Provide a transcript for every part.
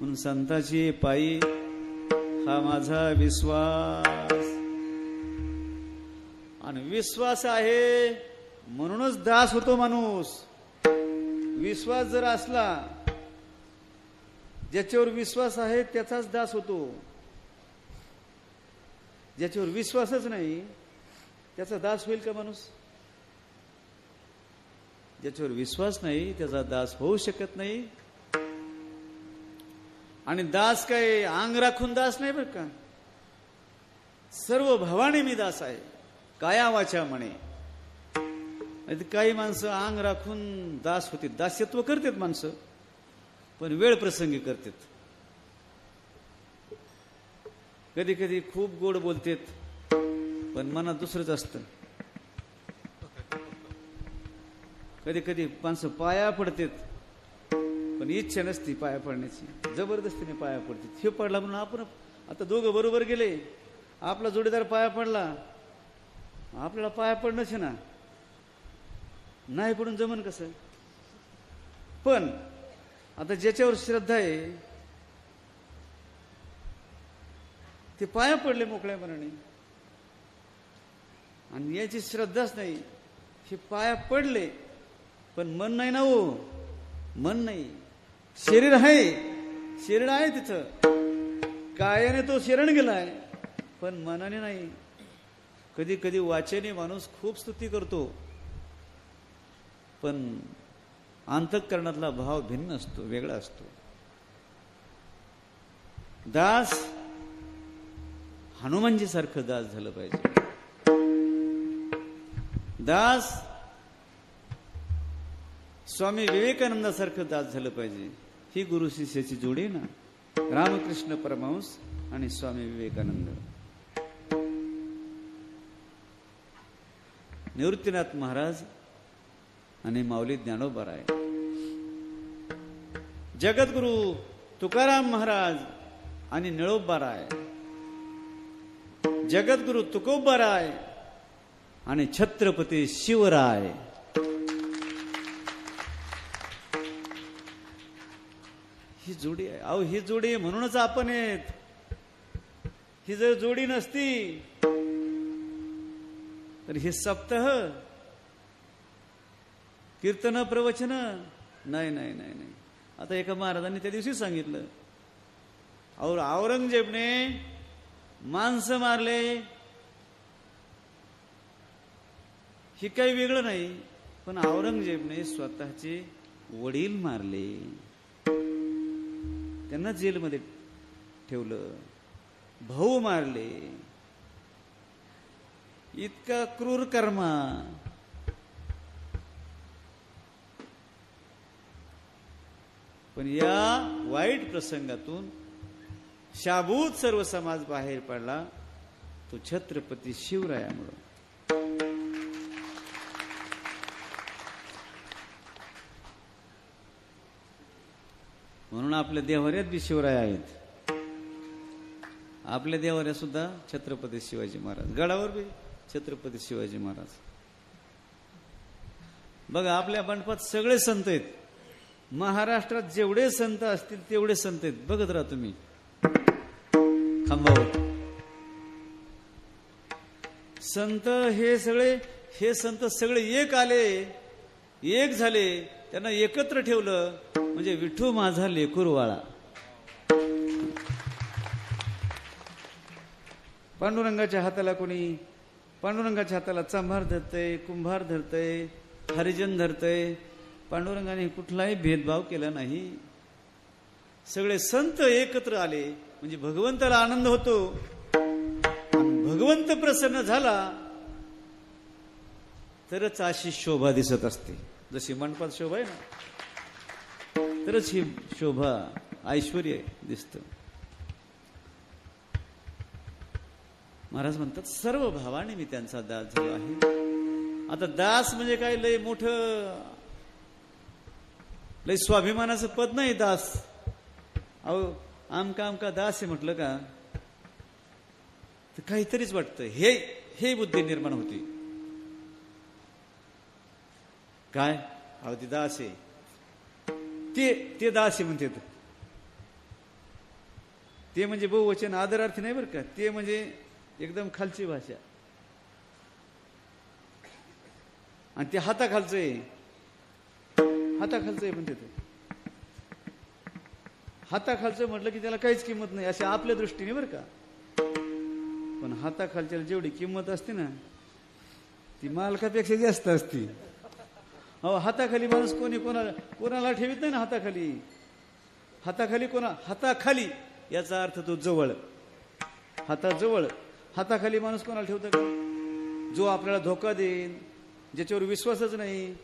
म्हणून संताची पायी हा माझा विश्वास. आणि विश्वास आहे म्हणूनच दास होतो माणूस. विश्वास जर असला ज्याच्यावर विश्वास आहे त्याचाच दास होतो. ज्याच्यावर विश्वासच नाही त्याचा दास होईल का माणूस? ज्याच्यावर विश्वास नाही त्याचा दास होऊ शकत नाही. आणि दास काय अंग राखून दास नाही बरं का? सर्व भावाने मी दास आहे. काया वाचा म्हणे. काही माणसं अंग राखून दास होते दास्यत्व करतात माणसं पण वेळ प्रसंगी करतात. कधी कधी खूप गोड बोलतेत पण मनात दुसरंच असतं. कधी कधी माणसं पाया पडतात पण इच्छा नसती पाया पडण्याची. जबरदस्तीने पाया पडते. हे पडला म्हणून आपण आता दोघं बरोबर गेले. आपला जोडीदार पाया पडला. आपल्याला पाया पडणंच ना. नाही पडून जमन कसं? पण आता ज्याच्यावर श्रद्धा आहे ते पाया पडले मोकळ्या मनाने. आणि याची श्रद्धाच नाही. हे पाया पडले पण मन नाही ना हो. मन नाही. शरीर आहे. शरीर आहे तिथं. कायाने तो शरण गेलाय पण मनाने नाही. कधी कधी वाचेने माणूस खूप स्तुती करतो पण अंतकरणातला भाव भिन्न असतो वेगळा असतो. दास हनुमानजी सारखं दास झालं पाहिजे. दास स्वामी विवेकानंदासारखं दास झालं पाहिजे. ही गुरु शिष्याची जोडी ना? रामकृष्ण परमहंस आणि स्वामी विवेकानंद. निवृत्तीनाथ महाराज आणि माऊली ज्ञानोबा राय जगद्गुरु तुकाराम महाराज आणि निळोबा राय जगद्गुरु तुकोबा राय आणि छत्रपती शिवराय. ही जोडी आहे. अहो ही जोडी म्हणूनच आपण आहेत. ही जर जोडी नसती तर हे सप्ताह कीर्तन प्रवचन नाही नाही नाही नाही. आता एका महाराजांनी त्या दिवशी सांगितलं और औरंगजेबने माणसं मारले. हे काही वेगळं नाही पण औरंगजेबने स्वतःचे वडील मारले. त्यांना जेलमध्ये ठेवलं. भाऊ मारले. इतका क्रूर कर्मा. पण या वाईट प्रसंगातून शाबूत सर्व समाज बाहेर पडला. तो छत्रपती शिवरायामुळं. म्हणून आपल्या देवाऱ्यात बी शिवराय आहेत. आपल्या देवऱ्या सुद्धा छत्रपती शिवाजी महाराज. गडावर बी छत्रपती शिवाजी महाराज. बघा आपल्या मंडपात सगळे संत आहेत. महाराष्ट्रात जेवढे संत असतील तेवढे संत आहेत. बघत राहा तुम्ही. खांबावर. संत हे सगळे हे संत सगळे एक आले एक झाले त्यांना एकत्र ठेवलं म्हणजे विठू माझा लेकूरवाळा. पांडुरंगाच्या हाताला कोणी पांडुरंगाच्या हाताला चांभार धरतय कुंभार धरतय हरिजन धरतय पांडुरंगाने कुठलाही भेदभाव केला नाही. सगळे संत एकत्र आले म्हणजे भगवंताला आनंद होतो. भगवंत प्रसन्न झाला तरच अशी शोभा दिसत असते. जशी मंडपात शोभा आहे ना तरच ही शोभा ऐश्वर दिसत. महाराज म्हणतात सर्व भावाने मी त्यांचा दास झालो आहे. आता दास म्हणजे काय? लय मोठ लय स्वाभिमानाचं पद नाही दास. अहो आमका आमका दास आहे म्हटलं का? तर काहीतरीच वाटतं. हे हे बुद्धी निर्माण होती. काय? अहो ती दास आहे. ते ते दास आहे म्हणते ते म्हणजे बहुवचन आदरार्थी नाही बरं का? ते म्हणजे एकदम खालची भाषा. आणि ते हाताखालचं आहे. हाताखालचं आहे म्हणते ते हाताखालचं म्हटलं की त्याला काहीच किंमत नाही अशी आपल्या दृष्टीने बरं का? पण हाताखालच्याला जेवढी किंमत असते ना ती मालकापेक्षा जास्त असती. अहो हाताखाली माणूस कोणी कोणाला कोणाला ठेवीत नाही ना हाताखाली. हाताखाली कोणा हाताखाली याचा अर्थ तो जवळ. हाताजवळ. हाताखाली माणूस कोणाला ठेवतो का? जो आपल्याला धोका देईन ज्याच्यावर विश्वासच नाही.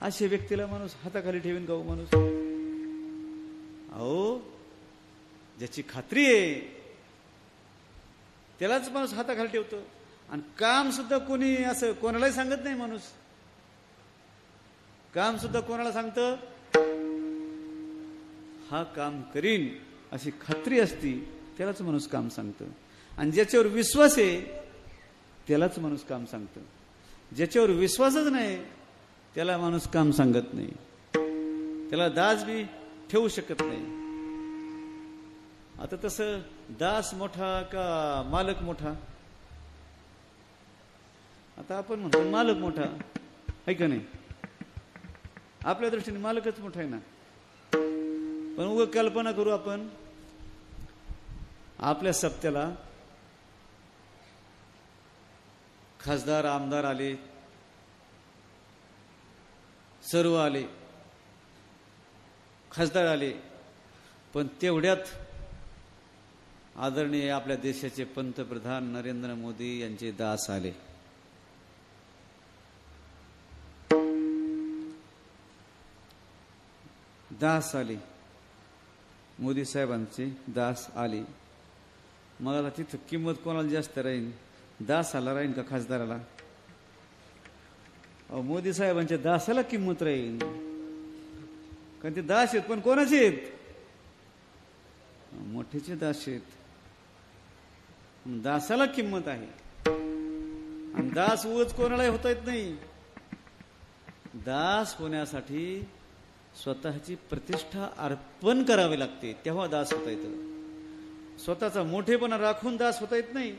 अशा व्यक्तीला माणूस हाताखाली ठेवीन का हो माणूस? अहो ज्याची खात्री आहे त्यालाच माणूस हाताखाली ठेवतो. आणि काम सुद्धा कोणी असं कोणालाही सांगत नाही माणूस. काम सुद्धा कोणाला सांगतं? हा काम करीन अशी खात्री असती त्यालाच माणूस काम सांगतं. आणि ज्याच्यावर विश्वास आहे त्यालाच माणूस काम सांगतं. ज्याच्यावर विश्वासच नाही त्याला माणूस काम सांगत नाही. त्याला दास बी ठेवू शकत नाही. आता तसं दास मोठा का मालक मोठा? आता आपण म्हणतो मालक मोठा है का नाही? आपल्या दृष्टीने मालकच मोठा आहे ना. पण उग कल्पना करू आपण आपल्या सप्त्याला खासदार आमदार आले सर्व आले खासदार आले पण तेवढ्यात आदरणीय आपल्या देशाचे पंतप्रधान नरेंद्र मोदी यांचे दास आले. दास आली. मोदी साहेबांची दास आले. मग आता तिथं किंमत कोणाला जास्त राहीन? दास आला राहील का खासदाराला? अहो मोदी साहेबांच्या दासाला किंमत राहील कारण ते दास आहेत पण कोणाचे आहेत? मोठेचे दास आहेत. दासाला किंमत आहे. आणि दास उच कोणालाही होता येत नाही. दास होण्यासाठी स्वतःची प्रतिष्ठा अर्पण करावी लागते तेव्हा दास होता येतं. स्वतःचा मोठेपणा राखून दास होता येत नाही.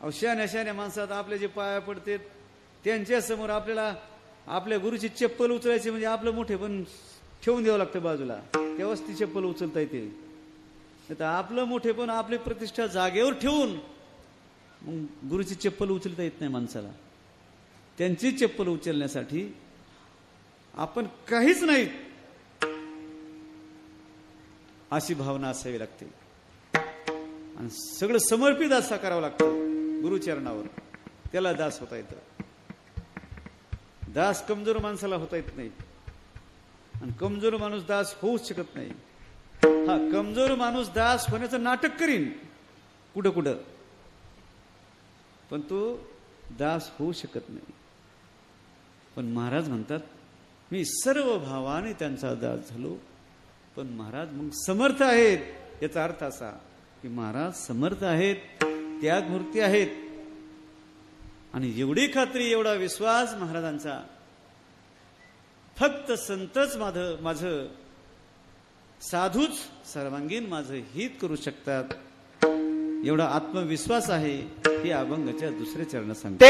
अवश्याने अशाने माणसात आपले जे पाया पडते त्यांच्यासमोर आपल्याला आपल्या गुरुची चप्पल उचलायची म्हणजे आपलं मोठे पण ठेवून द्यावं लागतं बाजूला. तेव्हाच ती चप्पल उचलता येते. तर आपलं मोठेपण आपली प्रतिष्ठा जागेवर ठेवून मग गुरुची चप्पल उचलता येत नाही माणसाला. त्यांची चप्पल उचलण्यासाठी आपण काहीच नाही. अशी भावना असावी लागते. आणि सगळं समर्पित असा करावं लागतं. गुरुचरणावर. त्याला दास होता येतं. दास कमजोर माणसाला होता येत नाही. आणि कमजोर माणूस दास होऊच शकत नाही. हा कमजोर माणूस दास होण्याचं नाटक करीन. कुठं कुठं? पण तो दास होऊ शकत नाही. पण महाराज म्हणतात मी सर्व भावाने त्यांचा दास झालो. पण महाराज मग समर्थ आहेत. याचा अर्थ असा की महाराज समर्थ आहेत त्यागमूर्ती आहेत. आणि एवढी खात्री एवढा विश्वास महाराजांचा. फक्त संतच माझ माझं साधूच सर्वांगीण माझं हित करू शकतात. एवढा आत्मविश्वास आहे हे अभंगाच्या दुसऱ्या चरण सांगतो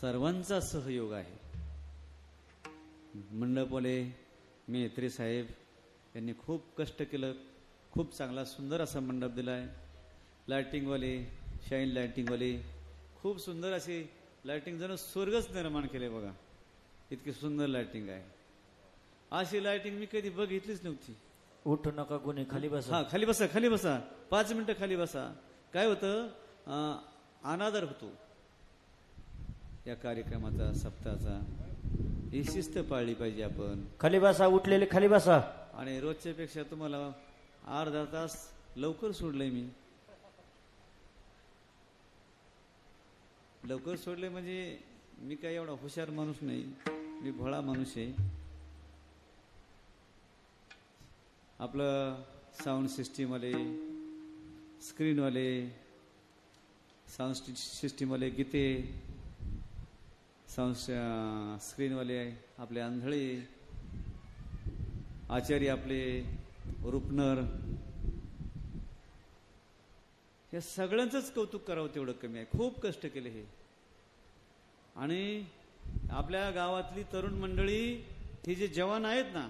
सर्वांचा सहयोग आहे. मंडपवाले मेत्रे साहेब यांनी खूप कष्ट केलं खूप चांगला सुंदर असा मंडप दिला आहे लायटिंगवाले शाईन लायटिंगवाले खूप सुंदर अशी लायटिंग जणू स्वर्गच निर्माण केले बघा. इतकी सुंदर लायटिंग आहे. अशी लायटिंग मी कधी बघितलीच नव्हती. उठू नका कोणी खाली बसा. हा खाली बसा खाली बसा. पाच मिनिटं खाली बसा. काय होतं? अनादर होतो. या कार्यक्रमाचा सप्ताहाचा ही शिस्त पाळली पाहिजे आपण. खाली बसा उठलेले खाली बसा आणि रोजच्या पेक्षा तुम्हाला अर्धा तास लवकर सोडलंय मी. लवकर सोडले म्हणजे मी काही एवढा हुशार माणूस नाही. मी भोळा माणूस आहे. आपलं साऊंड सिस्टीमवाले स्क्रीनवाले साऊंड सिस्टीमवाले गीते साऊंड स्क्रीनवाले आपले आंधळे आचार्य आपले रुपनर या सगळ्यांचंच कौतुक करावं तेवढं कमी आहे. खूप कष्ट केले हे. आणि आपल्या गावातली तरुण मंडळी हे जे जवान आहेत ना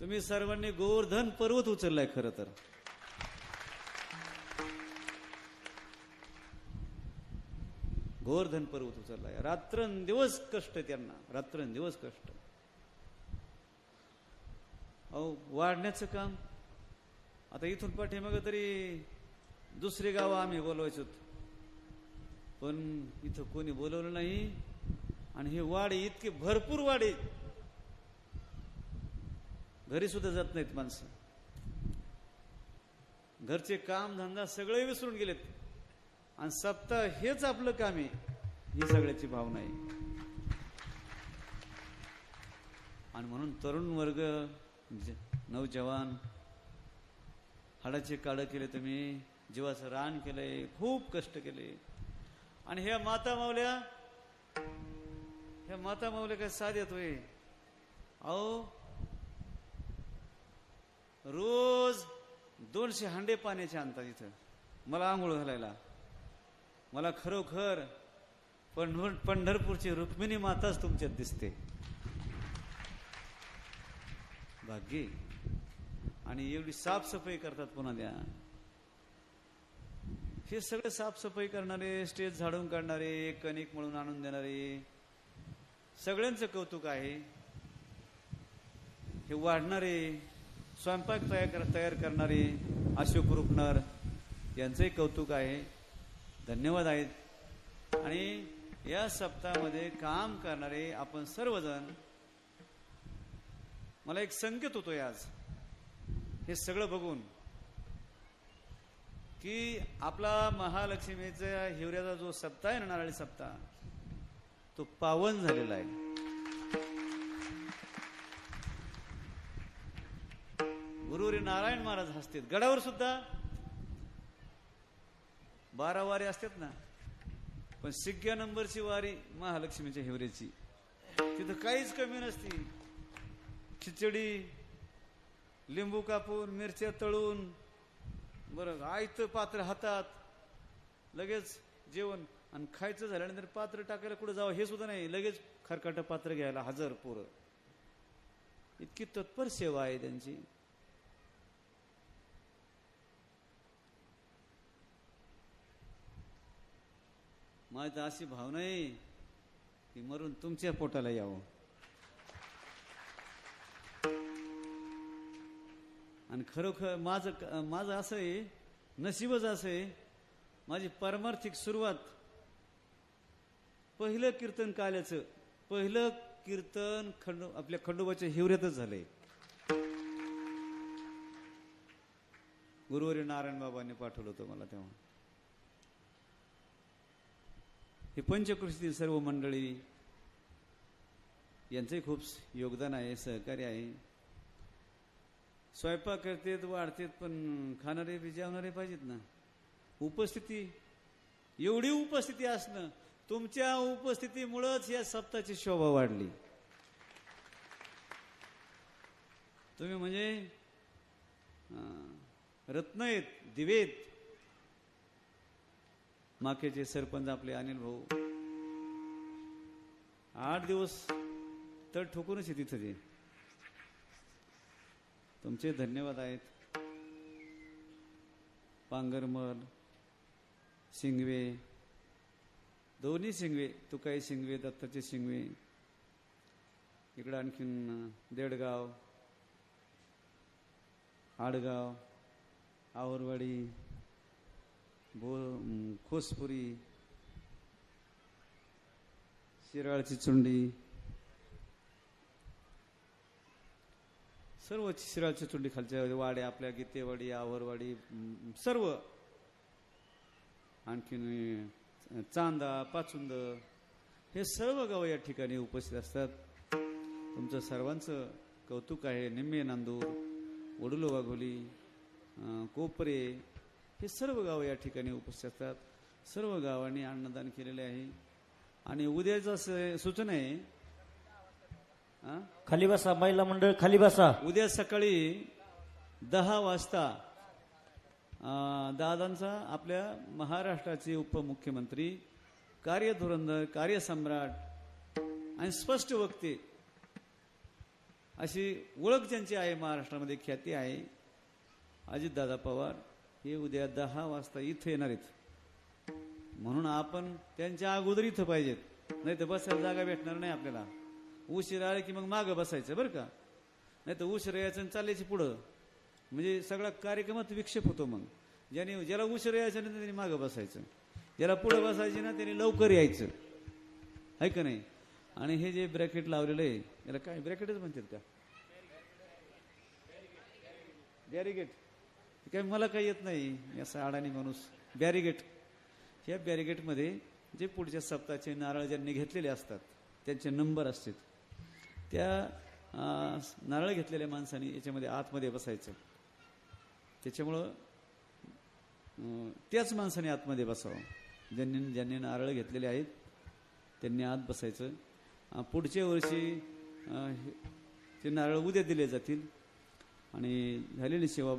तुम्ही सर्वांनी गोवर्धन पर्वत उचललाय खरं तर. गोवर्धन पर्वत उचललाय रात्रंदिवस कष्ट त्यांना. रात्रंदिवस कष्ट. अहो वाढण्याचं काम. आता इथून पाठीमागं तरी दुसरी गाव आम्ही बोलवायचो. पण इथं कोणी बोलवलं नाही. आणि हे वाडे इतके भरपूर वाडे घरी सुद्धा जात नाहीत माणसं. घरचे काम धंदा सगळे विसरून गेलेत. आणि सप्ताह हेच आपलं काम आहे ही सगळ्याची भावना आहे. आणि म्हणून तरुण वर्ग ज- नौजवान हाडाचे काळं केले तुम्ही जीवाचं रान केलंय खूप कष्ट केले. आणि ह्या माता मावल्या ह्या माता मावल्या काय साथ येतोय अहो रोज दोनशे हांडे पाण्याचे आणतात इथं मला आंघोळ घालायला. मला खरोखर पंढर पंढरपूरची रुक्मिणी माताच तुमच्यात दिसते. भाग्य. आणि एवढी साफसफाई करतात पुन्हा द्या. हे सगळे साफसफाई करणारे स्टेज झाडून काढणारे कणिक म्हणून आणून देणारे सगळ्यांचं कौतुक आहे. हे वाढणारे स्वयंपाक तयार तयार करणारे अशोक रुपनर यांचंही कौतुक आहे. धन्यवाद आहेत. आणि या सप्ताहामध्ये काम करणारे आपण सर्वजण मला एक संकेत होतोय आज. हे सगळं बघून की आपला महालक्ष्मीचा हिवऱ्याचा जो सप्ताह आहे ना नारळी सप्ताह तो पावन झालेला आहे. गुरुरी नारायण महाराज हसतील गडावर सुद्धा बारा वारी असतात ना पण सिग्या नंबरची वारी महालक्ष्मीच्या हिवरेची. तिथं काहीच कमी नसती. खिचडी लिंबू कापून मिरच्या तळून बरं आयतं पात्र हातात लगेच जेवण. आणि खायचं झाल्यानंतर पात्र टाकायला कुठं जावं हे सुद्धा नाही. लगेच खरकाटं पात्र घ्यायला हजर पोरं. इतकी तत्पर सेवा आहे त्यांची. माझी अशी भावना आहे की मरून तुमच्या पोटाला यावं. आणि खरोखर माझं माझं असं आहे नशीबच असं आहे माझी परमार्थिक सुरुवात पहिलं कीर्तन काल्याचं पहिलं कीर्तन खंडो आपल्या खंडोबाच्या हिवऱ्यातच झालंय. गुरुवारी नारायण बाबांनी पाठवलं होतं मला तेव्हा. हे पंचकृषीतील सर्व मंडळी यांचंही खूप योगदान आहे सहकार्य आहे. स्वयंपाक करतेत वाढतेत पण खाणारे बी जेवणारे पाहिजेत ना. उपस्थिती एवढी उपस्थिती असणं तुमच्या उपस्थितीमुळंच या सप्ताची शोभा वाढली. तुम्ही म्हणजे रत्न आहेत दिवेत माकेचे सरपंच आपले अनिल भाऊ. आठ दिवस तर ठोकूनच आहे तिथं ते. तुमचे धन्यवाद आहेत. पांगरमल शिंगवे दोन्ही शिंगवे तुकाई शिंगवे दत्ताचे शिंगवे. इकडं आणखीन देडगाव आडगाव आवरवाडी बो खोसपुरी शिराळची चुंडी सर्व शिराळची चुंडी खालच्या वाड्या आपल्या गीतेवाडी आवरवाडी सर्व. आणखीन चांदा पाचुंद हे सर्व गाव या ठिकाणी उपस्थित असतात. तुमचं सर्वांचं कौतुक आहे. निम्मे नांदूर वडुलो वाघोली कोपरे हे सर्व गावं या ठिकाणी उपस्थित असतात. सर्व गावांनी अन्नदान केलेले आहे. आणि उद्याचं सूचना आहे. हा? खाली बसा महिला मंडळ खाली बसा. उद्या सकाळी दहा वाजता अं, दादांचा आपल्या महाराष्ट्राचे उपमुख्यमंत्री कार्यधुरंधर कार्यसम्राट आणि स्पष्ट वक्ते अशी ओळख ज्यांची आहे महाराष्ट्रामध्ये ख्याती आहे अजितदादा पवार. हे उद्या दहा वाजता इथं येणार आहेत. म्हणून आपण त्यांच्या अगोदर इथं पाहिजेत. नाही तर बसायला जागा भेटणार नाही आपल्याला. उशीर आले की मग मागं बसायचं बरं का? नाही तर उशीर यायचं आणि चालायचं पुढं. म्हणजे सगळा कार्यक्रमात विक्षेप होतो मग. ज्याने ज्याला उशीर यायचं ना त्यांनी मागं बसायचं. ज्याला पुढं बसायचे ना त्याने लवकर यायचं. आहे का नाही? आणि हे जे ब्रॅकेट लावलेलं आहे याला काय ब्रॅकेटच म्हणतात का? बॅरिगेट काय मला काही येत नाही असा अडाणी माणूस. बॅरिगेट. ह्या बॅरिगेटमध्ये जे पुढच्या सप्ताहाचे नारळ ज्यांनी घेतलेले असतात त्यांचे नंबर असतात. त्या नारळ घेतलेल्या माणसाने याच्यामध्ये आतमध्ये बसायचं. त्याच्यामुळं त्याच माणसाने आतमध्ये बसावं. ज्यांनी ज्यांनी नारळ घेतलेले आहेत त्यांनी आत बसायचं. पुढच्या वर्षी हे- ते नारळ उद्या दिले जातील. आणि झालेली सेवा